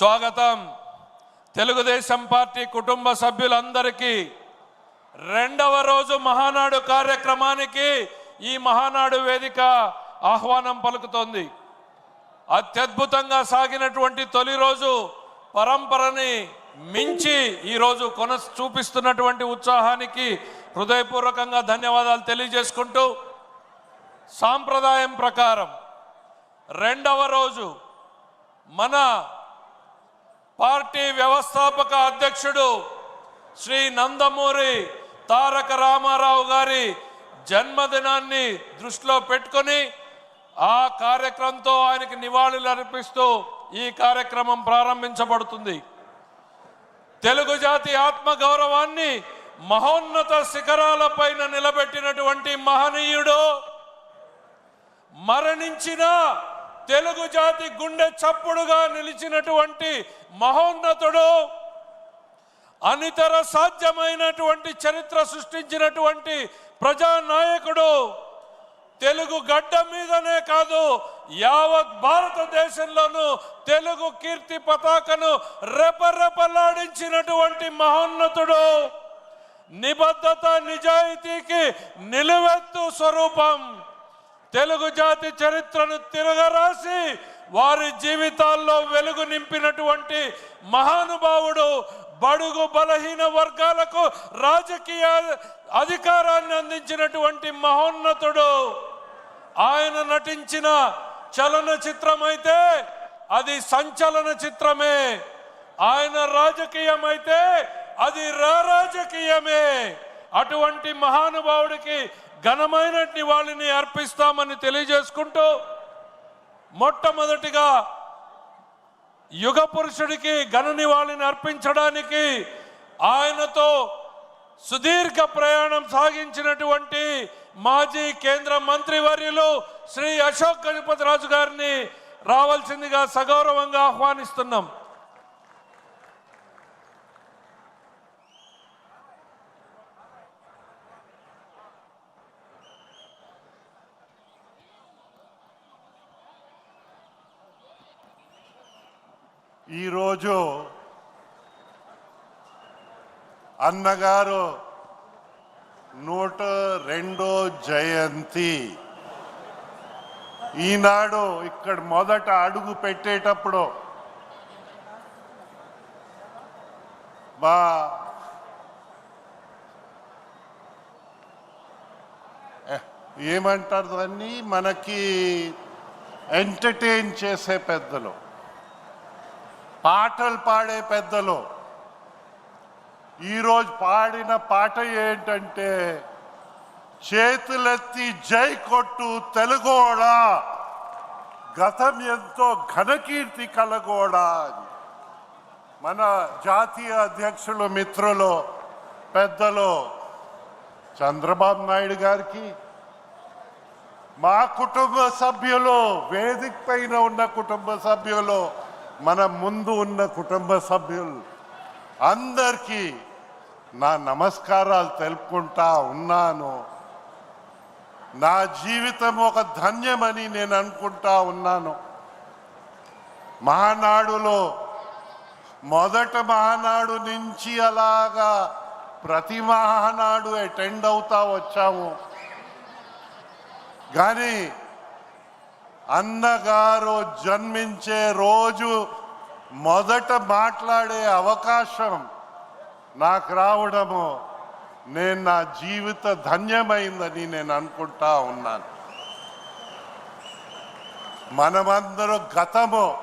స్వాగతం తెలుగుదేశం పార్టీ కుటుంబ సభ్యులందరికీ. రెండవ రోజు మహానాడు కార్యక్రమానికి ఈ మహానాడు వేదిక ఆహ్వానం పలుకుతోంది. అత్యద్భుతంగా సాగినటువంటి తొలి రోజు పరంపరని మించి ఈరోజు కొన చూపిస్తున్నటువంటి ఉత్సాహానికి హృదయపూర్వకంగా ధన్యవాదాలు తెలియజేసుకుంటూ సాంప్రదాయం ప్రకారం రెండవ రోజు మన పార్టీ వ్యవస్థాపక అధ్యక్షుడు శ్రీ నందమూరి తారక రామారావు గారి జన్మదినాన్ని దృష్టిలో పెట్టుకొని ఆ కార్యక్రమంతో ఆయనకి నివాళులు అర్పిస్తూ ఈ కార్యక్రమం ప్రారంభించబడుతుంది. తెలుగు జాతి ఆత్మ గౌరవాన్ని మహోన్నత శిఖరాలపైన నిలబెట్టినటువంటి మహనీయుడు మరణించిన తెలుగు జాతి గుండె చప్పుడుగా నిలిచినటువంటి మహోన్నతుడు అనితర సాధ్యమైనటువంటి చరిత్ర సృష్టించినటువంటి ప్రజానాయకుడు తెలుగు గడ్డ మీదనే కాదు యావత్ భారతదేశంలోనూ తెలుగు కీర్తి పతాకను రెపరెపలాడించినటువంటి మహోన్నతుడు. నిబద్ధత నిజాయితీకి నిలువెత్తు స్వరూపం. తెలుగు జాతి చరిత్రను తిరగరాసి వారి జీవితాల్లో వెలుగు నింపినటువంటి మహానుభావుడు బడుగు బలహీన వర్గాలకు రాజకీయ అధికారాన్ని అందించినటువంటి మహోన్నతుడు. ఆయన నటించిన చలన చిత్రమైతే అది సంచలన చిత్రమే ఆయన రాజకీయం అయితే అది రాజకీయమే అటువంటి మహానుభావుడికి ఘనమైన నివాళిని అర్పిస్తామని తెలియజేసుకుంటూ మొట్టమొదటిగా యుగ పురుషుడికి ఘన నివాళిని అర్పించడానికి ఆయనతో సుదీర్ఘ ప్రయాణం సాగించినటువంటి మాజీ కేంద్ర మంత్రి వర్యులు శ్రీ అశోక్ గణపతి రాజు గారిని రావాల్సిందిగా సగౌరవంగా ఆహ్వానిస్తున్నాం. ఈరోజు అన్నగారు నూట రెండో జయంతి. ఈనాడు ఇక్కడ మొదట అడుగు పెట్టేటప్పుడు మా ఏమంటారు దాన్ని? మనకి ఎంటర్టైన్ చేసే పెద్దలు. పాటలు పాడే పెద్దలు. ఈరోజు పాడిన పాట ఏంటంటే చేతులెత్తి జై కొట్టు తెలుగోడా గతం ఎంతో ఘనకీర్తి కలగోడా అని. మన జాతీయ అధ్యక్షులు మిత్రులు పెద్దలు చంద్రబాబు నాయుడు గారికి మా కుటుంబ సభ్యులు వేదిక పైన ఉన్న కుటుంబ సభ్యులు మన ముందు ఉన్న కుటుంబ సభ్యులు అందరికీ నా నమస్కారాలు తెలుపుకుంటా ఉన్నాను. నా జీవితం ఒక ధన్యమని నేను అనుకుంటా ఉన్నాను. మహానాడులో మొదట మహానాడు నుంచి అలాగా ప్రతి మహానాడు అటెండ్ అవుతా వచ్చాము. కానీ అన్నగారు జన్మించే రోజు మొదట మాట్లాడే అవకాశం నాకు రావడము నేను నా జీవిత ధన్యమైందని నేను అనుకుంటా ఉన్నాను. మనమందరూ గతము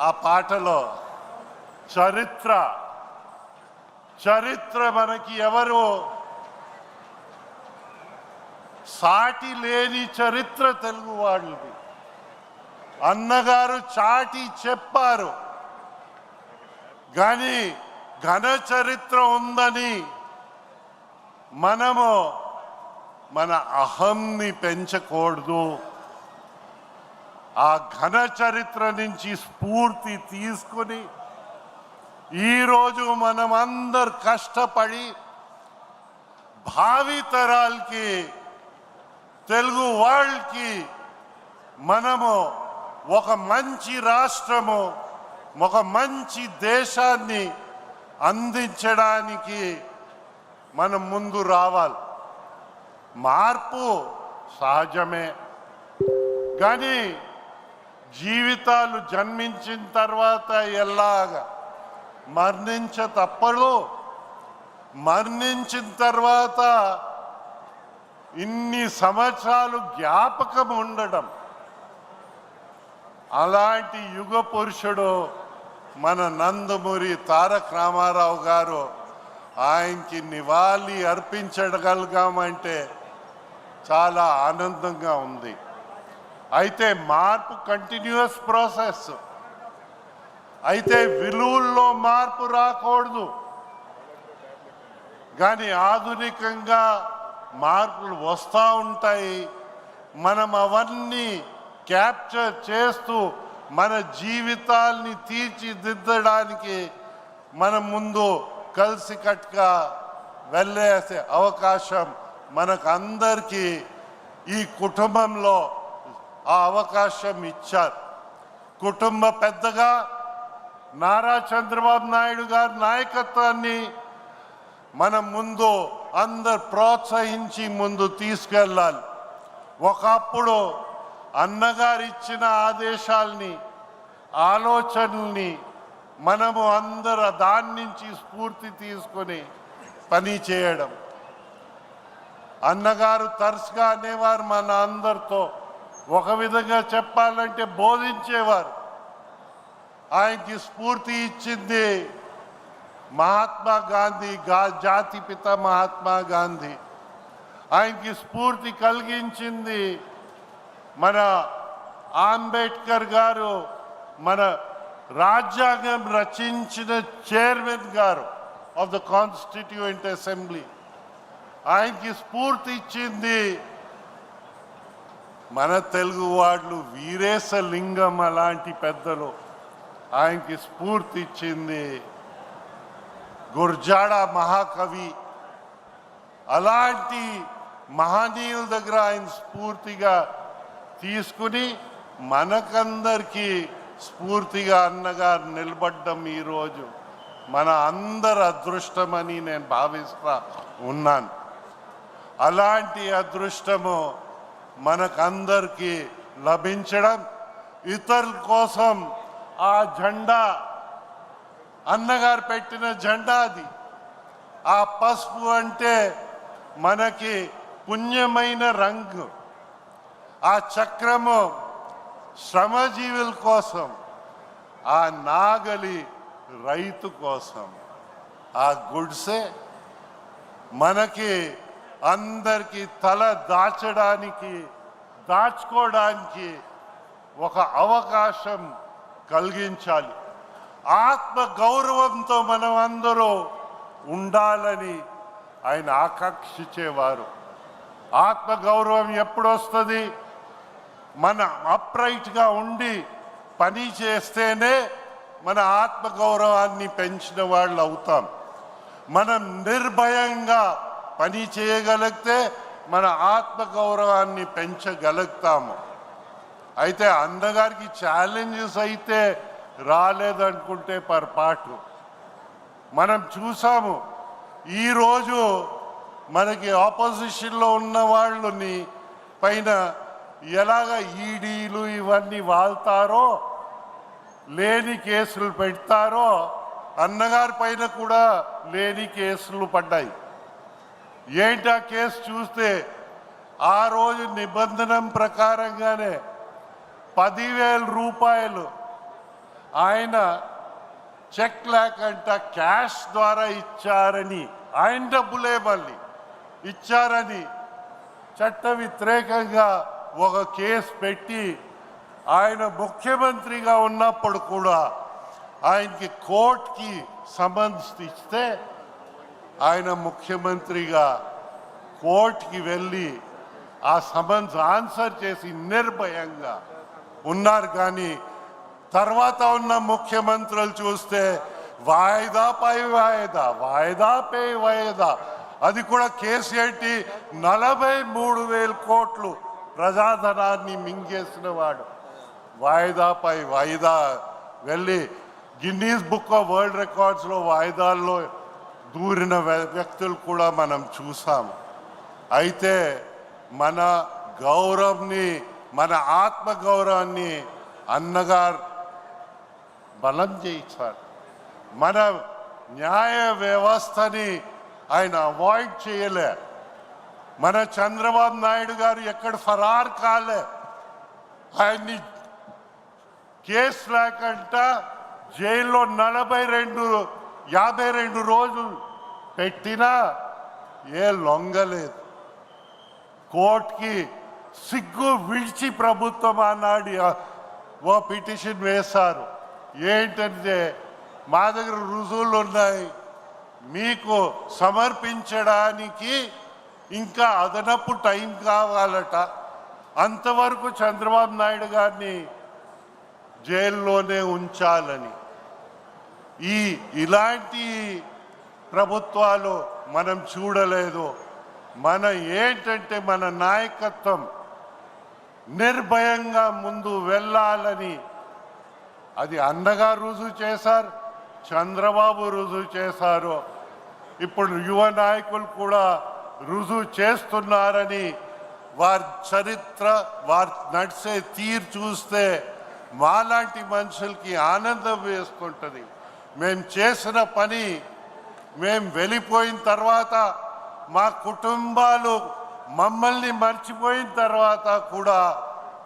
ఆ పాటలో చరిత్ర చరిత్ర మనకి ఎవరు? సాటి లేని చరిత్ర తెలుగు వాళ్ళది. అన్నగారు చాటి చెప్పారు. కానీ ఘన చరిత్ర ఉందని మనము మన అహంని పెంచకూడదు. ఆ ఘన చరిత్ర నుంచి స్ఫూర్తి తీసుకుని ఈరోజు మనమందరు కష్టపడి భావితరాలకి తెలుగు వరల్డ్కి మనము ఒక మంచి రాష్ట్రము ఒక మంచి దేశాన్ని అందించడానికి మనం ముందు రావాలి. మార్పు సహజమే. కానీ జీవితాలు జన్మించిన తర్వాత ఎలాగా మరణించ తప్పదు. మరణించిన తర్వాత ఇన్ని సంవత్సరాలు జ్ఞాపకం ఉండడం అలాంటి యుగ పురుషుడు మన నందమూరి తారక రామారావు గారు ఆయనకి నివాళి అర్పించగలిగామంటే చాలా ఆనందంగా ఉంది. అయితే మార్పు కంటిన్యూస్ ప్రాసెస్ అయితే విలువల్లో మార్పు రాకూడదు. కానీ ఆధునికంగా మార్పులు వస్తూ ఉంటాయి. మనం అవన్నీ క్యాప్చర్ చేస్తూ మన జీవితాల్ని తీర్చిదిద్దడానికి మన ముందు కలిసికట్టుగా వెళ్ళేసే అవకాశం మనకందరికీ ఈ కుటుంబంలో ఆ అవకాశం ఇచ్చారు. కుటుంబ పెద్దగా నారా చంద్రబాబు నాయుడు గారి నాయకత్వాన్ని మనం ముందు అందరు ప్రోత్సహించి ముందు తీసుకెళ్ళాలి. ఒకప్పుడు అన్నగారు ఇచ్చిన ఆదేశాల్ని ఆలోచనల్ని మనము అందరు దాని నుంచి స్ఫూర్తి తీసుకొని పని చేయడం. అన్నగారు తరచుగా అనేవారు మన అందరితో ఒక విధంగా చెప్పాలంటే బోధించేవారు. ఆయనకి స్ఫూర్తి ఇచ్చింది మహాత్మా గాంధీ గా జాతిపిత మహాత్మా గాంధీ. ఆయనకి స్ఫూర్తి కలిగించింది మన అంబేద్కర్ గారు మన రాజ్యాంగం రచించిన చైర్మన్ గారు ఆఫ్ ద కాన్స్టిట్యూయెంట్ అసెంబ్లీ. ఆయనకి స్ఫూర్తి ఇచ్చింది మన తెలుగు వాళ్ళు వీరేశలింగం అలాంటి పెద్దలు. ఆయనకి స్ఫూర్తి ఇచ్చింది గుర్జాడ మహాకవి. అలాంటి మహనీయుల దగ్గర ఆయన స్ఫూర్తిగా తీసుకుని మనకందరికీ స్ఫూర్తిగా అన్నగారు నిలబడ్డం ఈరోజు మన అందరి అదృష్టమని నేను భావిస్తా ఉన్నాను. అలాంటి అదృష్టము మనకందరికీ లభించడం ఇతరుల కోసం ఆ జెండా అన్నగారు పెట్టిన జెండా అది. ఆ పసుపు అంటే మనకి పుణ్యమైన రంగు. ఆ చక్రము శ్రమజీవుల కోసం ఆ నాగలి రైతు కోసం. ఆ గుడ్సే మనకి అందరికీ తల దాచడానికి దాచుకోవడానికి ఒక అవకాశం కలిగించాలి. ఆత్మ గౌరవంతో మనం అందరూ ఉండాలని ఆయన ఆకాంక్షించేవారు. ఆత్మ గౌరవం ఎప్పుడు వస్తుంది మన అప్రైట్గా ఉండి పని చేస్తేనే మన ఆత్మగౌరవాన్ని పెంచిన వాళ్ళు అవుతాం. మనం నిర్భయంగా పని చేయగలిగితే మన ఆత్మ గౌరవాన్ని పెంచగలుగుతాము. అయితే అందగారికి ఛాలెంజెస్ అయితే రాలేదనుకుంటే పొరపాటు. మనం చూసాము ఈరోజు మనకి ఆపోజిషన్లో ఉన్న వాళ్ళని పైన ఎలాగ ఈడీలు ఇవన్నీ వాళ్తారో లేని కేసులు పెడతారో అన్నగారి పైన కూడా లేని కేసులు పడ్డాయి. ఏంటి ఆ కేసు చూస్తే ఆ రోజు నిబంధన ప్రకారంగానే పదివేల రూపాయలు ఆయన చెక్ లేకంట క్యాష్ ద్వారా ఇచ్చారని ఆయన డబ్బులే మళ్ళీ ఇచ్చారని చట్ట వ్యతిరేకంగా ఒక కేసు పెట్టి ఆయన ముఖ్యమంత్రిగా ఉన్నప్పుడు కూడా ఆయనకి కోర్టుకి సమన్స్ ఇస్తే ఆయన ముఖ్యమంత్రిగా కోర్టుకి వెళ్ళి ఆ సమన్స్ ఆన్సర్ చేసి నిర్భయంగా ఉన్నారు. కానీ తర్వాత ఉన్న ముఖ్యమంత్రులు చూస్తే వాయిదా పై వాయిదా వాయిదా పై వాయిదా. అది కూడా కేసీఆర్టీ నలభై మూడు వేల కోట్లు ప్రజాధనాన్ని మింగేసిన వాడు. వాయిదా పై వాయిదా వెళ్ళి గిన్నీస్ బుక్ ఆఫ్ వరల్డ్ రికార్డ్స్లో వాయిదాల్లో దూరిన వ్య- వ్యక్తులు కూడా మనం చూసాము అయితే మన గౌరవంని మన ఆత్మ గౌరవాన్ని అన్నగారు బలం చేయించారు. మన న్యాయ వ్యవస్థని ఆయన అవాయిడ్ చేయలే. మన చంద్రబాబు నాయుడు గారు ఎక్కడ ఫరార్ కాలే. ఆయన్ని కేసు లేకంట జైల్లో నలభై రెండు యాభై రెండు రోజులు పెట్టినా ఏ లొంగలేదు. కోర్టుకి సిగ్గు విడిచి ప్రభుత్వం అన్నాడు ఓ పిటిషన్ వేశారు. ఏంటంటే మా దగ్గర రుజువులు ఉన్నాయి. మీకు సమర్పించడానికి ఇంకా అదనపు టైం కావాలట. అంతవరకు చంద్రబాబు నాయుడు గారిని జైల్లోనే ఉంచాలని. ఈ ఇలాంటి ప్రభుత్వాలు మనం చూడలేదు. మన ఏంటంటే మన నాయకత్వం నిర్భయంగా ముందు వెళ్ళాలని. అది అన్నగా రుజువు చేశారు చంద్రబాబు రుజువు చేశారు. ఇప్పుడు యువ నాయకులు కూడా రుజువు చేస్తున్నారని వారి చరిత్ర వారి నడిచే తీరు చూస్తే మాలాంటి మనుషులకి ఆనందం వేసుకుంటుంది మేము చేసిన పని మేము వెళ్ళిపోయిన తర్వాత మా కుటుంబాలు మమ్మల్ని మర్చిపోయిన తర్వాత కూడా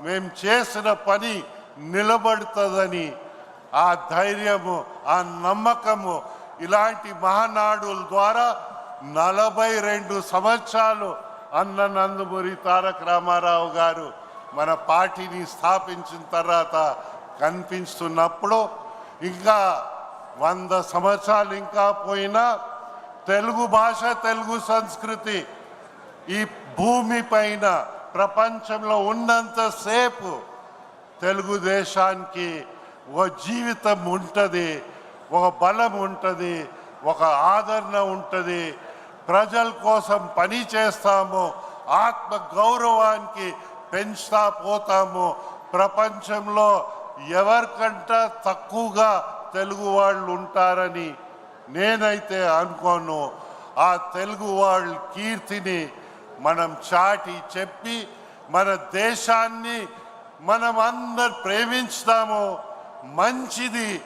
మేము చేసిన పని నిలబడుతుందని ఆ ధైర్యము ఆ నమ్మకము ఇలాంటి మహానాడుల ద్వారా నలభై రెండు సంవత్సరాలు అన్న నందమూరి తారక రామారావు గారు మన పార్టీని స్థాపించిన తర్వాత కనిపిస్తున్నప్పుడు ఇంకా వంద సంవత్సరాలు ఇంకా పోయినా తెలుగు భాష తెలుగు సంస్కృతి ఈ భూమి పైన ప్రపంచంలో ఉన్నంతసేపు తెలుగుదేశానికి ఒక జీవితం ఉంటుంది ఒక బలం ఉంటుంది ఒక ఆదరణ ఉంటుంది. ప్రజల కోసం పని చేస్తాము ఆత్మ గౌరవానికి పెంచుతా పోతాము ప్రపంచంలో ఎవరికంట తక్కువగా తెలుగు వాళ్ళు ఉంటారని నేనైతే అనుకోను. ఆ తెలుగు వాళ్ళ కీర్తిని మనం చాటి చెప్పి మన దేశాన్ని మనం అందరు ప్రేమించుతాము మంచిది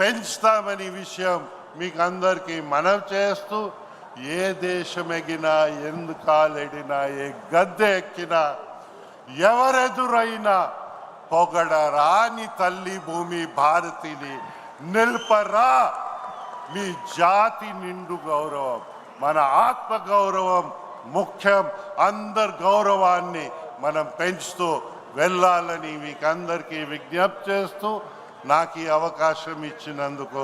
పెంచుతామని విషయం మీకు అందరికీ మనం చేస్తూ ఏ దేశం ఎగినా ఎందు కాలెడినా ఏ గద్దె ఎక్కినా ఎవరెదురైనా పొగడరాని తల్లి భూమి భారతిని నిల్పరా. మీ జాతి నిండు గౌరవం మన ఆత్మ గౌరవం ముఖ్యం. అందరి గౌరవాన్ని మనం పెంచుతూ వెళ్ళాలని మీకు అందరికీ విజ్ఞప్తి చేస్తూ నాకు ఈ అవకాశం ఇచ్చినందుకు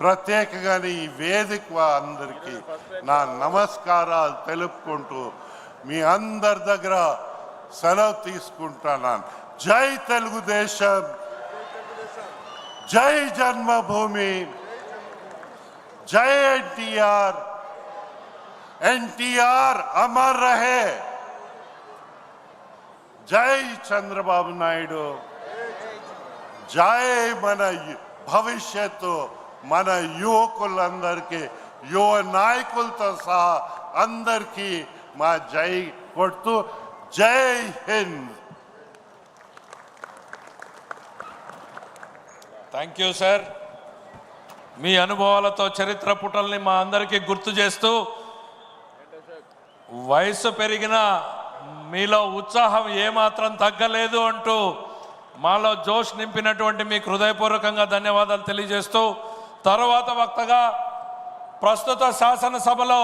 ప్రత్యేకంగానే ఈ వేదిక అందరికీ నా నమస్కారాలు తెలుపుకుంటూ మీ అందరి దగ్గర సెలవు తీసుకుంటున్నాను. జై తెలుగుదేశం. జై జన్మభూమి. జై ఎన్టీఆర్. ఎన్టీఆర్ అమర్ రహే. జై చంద్రబాబు నాయుడు. జై మన భవిష్యత్తు. మన యువకులందరికీ యువ నాయకులతో సహా అందరికీ మా జై కొడుతూ జై హింద్. థ్యాంక్ యూ సార్ మీ అనుభవాలతో చరిత్ర పుటల్ని మా అందరికీ గుర్తు చేస్తూ వయసు పెరిగిన మీలో ఉత్సాహం ఏమాత్రం తగ్గలేదు అంటూ మాలో జోష్ నింపినటువంటి మీకు హృదయపూర్వకంగా ధన్యవాదాలు తెలియజేస్తూ తర్వాత వక్తగా ప్రస్తుత శాసనసభలో